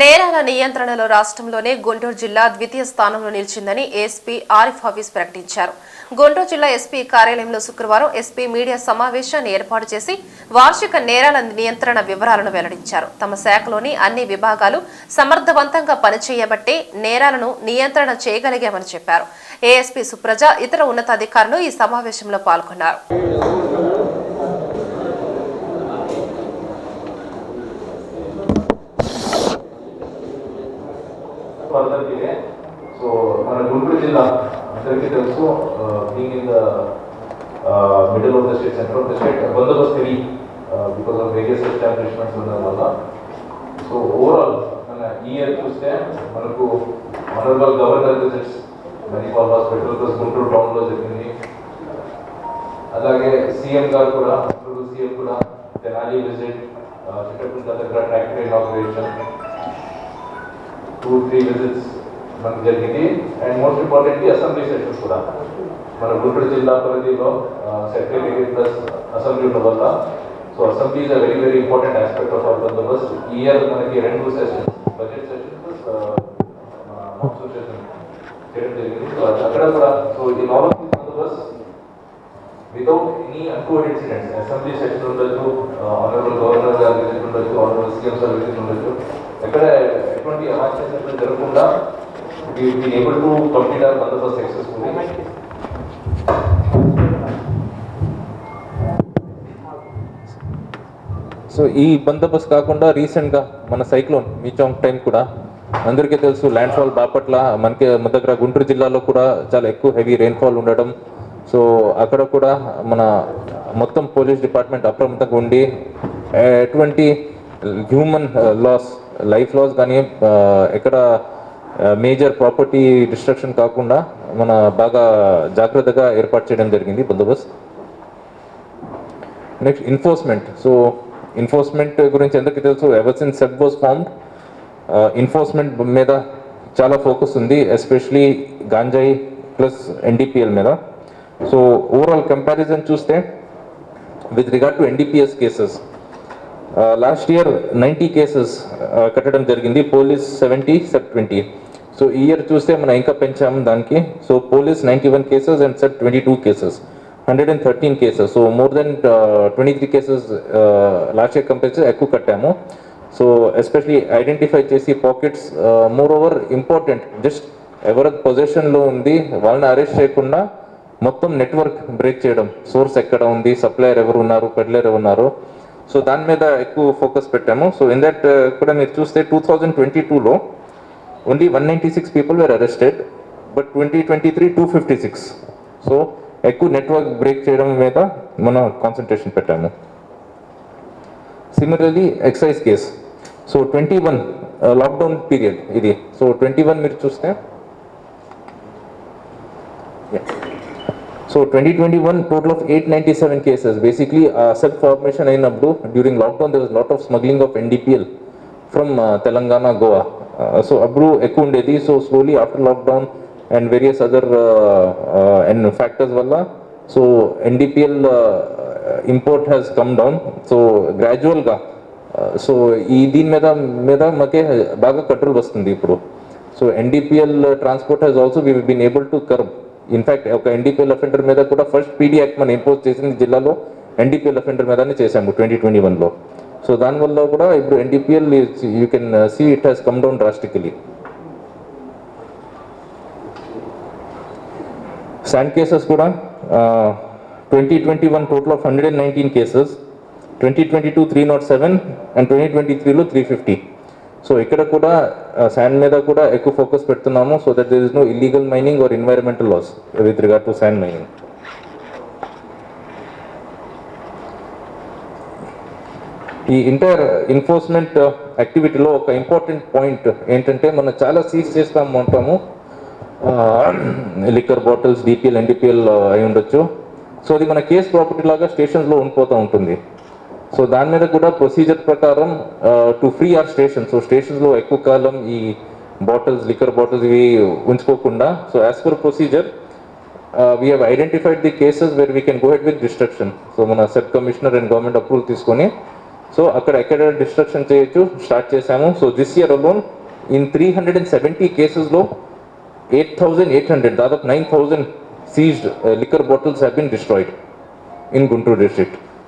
నేరాల నియంత్రణలో రాష్ట్రంలోనే గుంటూరు జిల్లా ద్వితీయ స్థానంలో నిలిచిందని ఎస్పీ ఆరిఫ్ హఫీజ్ ప్రకటించారు. గుంటూరు జిల్లా ఎస్పీ కార్యాలయంలో శుక్రవారం ఎస్పీ మీడియా సమావేశాన్ని ఏర్పాటు చేసి వార్షిక నేరాల నియంత్రణ వివరాలను వెల్లడించారు. తమ శాఖలోని అన్ని విభాగాలు సమర్థవంతంగా పనిచేయబట్టే నేరాలను నియంత్రణ చేయగలిగామని చెప్పారు. ఏఎస్పీ సుప్రజ ఇతర ఉన్నతాధికారులు ఈ సమావేశంలో పాల్గొన్నారు. అందరికీ సో మన గుంటూరు జిల్లా అందరికీ తెలుసు being in the middle of the state centre of the state బందోబస్తు heavy because of various establishments ఉండడం వల్ల సో ఓవరాల్ మన ఈ ఇయర్ చూస్తే మనకు honourable governor visits Manipal hospital plus Guntur టౌన్లో జరిగింది అలాగే సీఎం గారు కూడా గుంటూరు సీఎం కూడా తెనాలి విజిట్ చిట్టకుంట దగ్గర factory inauguration two three visits మనకు జరిగింది and most importantly assembly sessions కూడా. మన గుంటూరు జిల్లా పరిధిలో సెక్రటరీ ప్లస్ అసెంబ్లీ ఉండడం వల్ల so assembly is a very very important aspect of our Bandobast. ఈ ఇయర్ మనకి రెండు sessions budget session plus monsoon session చేయడం జరిగింది. సో అక్కడ కూడా సో ఈ all of this Bandobast. Without any untoward incidents assembly session ఉండొచ్చు ఆనరబుల్ గవర్నర్ గారి విజిట్ ఉండొచ్చు ఆనరబుల్ సీఎం సార్ విజిట్ ఉండొచ్చు ఎక్కడ ఎటువంటి అవాంఛనీయ జరగకుండా we able to complete our బందోబస్తు సక్సెస్ఫుల్లీ సో ఈ బందోబస్తు కాకుండా రీసెంట్గా మన సైక్లోన్ మీచాంగ్ టైం కూడా అందరికీ తెలుసు ల్యాండ్ ఫాల్ బాపట్ల మనకి మన దగ్గర గుంటూరు జిల్లాలో కూడా చాలా ఎక్కువ హెవీ రెయిన్ఫాల్ ఉండడం. సో అక్కడ కూడా మన మొత్తం పోలీస్ డిపార్ట్మెంట్ అప్రమత్తంగా ఉండి ఎటువంటి human loss uh, life loss కానీ ఎక్కడ మేజర్ ప్రాపర్టీ డిస్ట్రక్షన్ కాకుండా మన బాగా జాగ్రత్తగా ఏర్పాటు చేయడం జరిగింది బందోబస్తు. నెక్స్ట్ ఎన్ఫోర్స్మెంట్ సో ఎన్ఫోర్స్మెంట్ గురించి ఎందుకు తెలుసు? Ever since set was formed enforcement మీద చాలా ఫోకస్ ఉంది ఎస్పెషలీ గాంజాయి ప్లస్ ఎన్డీపీఎల్ మీద. సో ఓవరాల్ కంపారిజన్ చూస్తే with regard to NDPS cases last year ninety cases కట్టడం జరిగింది. Police seventy set twenty so ఈ ఇయర్ చూస్తే మనం ఇంకా పెంచాము దానికి. So police ninety one cases and set twenty two cases hundred and thirteen cases so more than twenty three cases last year compare ఎక్కువ కట్టాము. సో ఎస్పెషలీ ఐడెంటిఫై చేసి pockets moreover important just ఎవరి పొజిషన్లో ఉంది వాళ్ళని arrest చేయకుండా మొత్తం network break చేయడం. సోర్స్ ఎక్కడ ఉంది సప్లయర్ ఎవరు ఉన్నారు పెడ్లర్ ఎవరు ఉన్నారు. సో దాని మీద ఎక్కువ ఫోకస్ పెట్టాము. సో ఇన్ దట్ కూడా మీరు చూస్తే టూ థౌజండ్ ట్వంటీ టూలో only one ninety six people were arrested but twenty twenty three two fifty six so ఎక్కువ నెట్వర్క్ బ్రేక్ చేయడం మీద మనం కాన్సన్ట్రేషన్ పెట్టాము. Similarly excise case so twenty one lockdown period ఇది. సో ట్వంటీ వన్ మీరు చూస్తే so twenty twenty one total of eight ninety seven cases basically self formation అయినప్పుడు during lockdown there lot of smuggling of NDPL from Telangana Goa so అప్పుడు ఎక్కువ ఉండేది so slowly after lockdown and various other and factors వల్ల so NDPL import has come down so గ్రాడ్యువల్గా so ఈ దీని మీద మీద మాకే బాగా కంట్రోల్ వస్తుంది ఇప్పుడు. So NDPL transport has also we been able to curb in fact ఒక ఎన్డీపీఎల్ అఫెండర్ మీద కూడా ఫస్ట్ పీడీ యాక్ట్ మనం ఇంపోజ్ చేసింది జిల్లాలో ఎన్డీపీఎల్ అఫెండర్ మీదనే చేశాము ట్వంటీ ట్వంటీ వన్లో సో దానివల్ల కూడా ఇప్పుడు NDPL you can see it has come down drastically sand cases కూడా twenty twenty one total of hundred and nineteen cases twenty twenty two three not seven and twenty twenty త్రీలో three fifty so ఇక్కడ కూడా uh, sand మీద కూడా ఎక్కువ focus పెడుతున్నాము. So that there is no illegal mining or environmental loss with regard to sand mining ఈ inter enforcement యాక్టివిటీలో ఒక ఇంపార్టెంట్ పాయింట్ ఏంటంటే మనం చాలా సీజ్ చేస్తాము అంటాము. లిక్కర్ బాటిల్స్ డిపిఎల్ ఎన్డిపిఎల్ అయి ఉండొచ్చు. సో అది మన కేస్ ప్రాపర్టీ లాగా స్టేషన్స్లో ఉండిపోతూ ఉంటుంది. సో దాని మీద కూడా ప్రొసీజర్ ప్రకారం to free or station so స్టేషన్స్లో ఎక్కువ కాలం ఈ బాటిల్స్ లిక్కర్ బాటిల్స్ ఇవి ఉంచుకోకుండా so as per procedure we have identified the cases where we can go head with destruction so మన set commissioner and government approval తీసుకొని so అక్కడ ఎక్కడ destruction చేయొచ్చు start చేశాము. So this year alone in three hundred and seventy కేసెస్లో eight thousand eight hundred దాదాపు nine thousand seized liquor bottles have been destroyed in Guntur district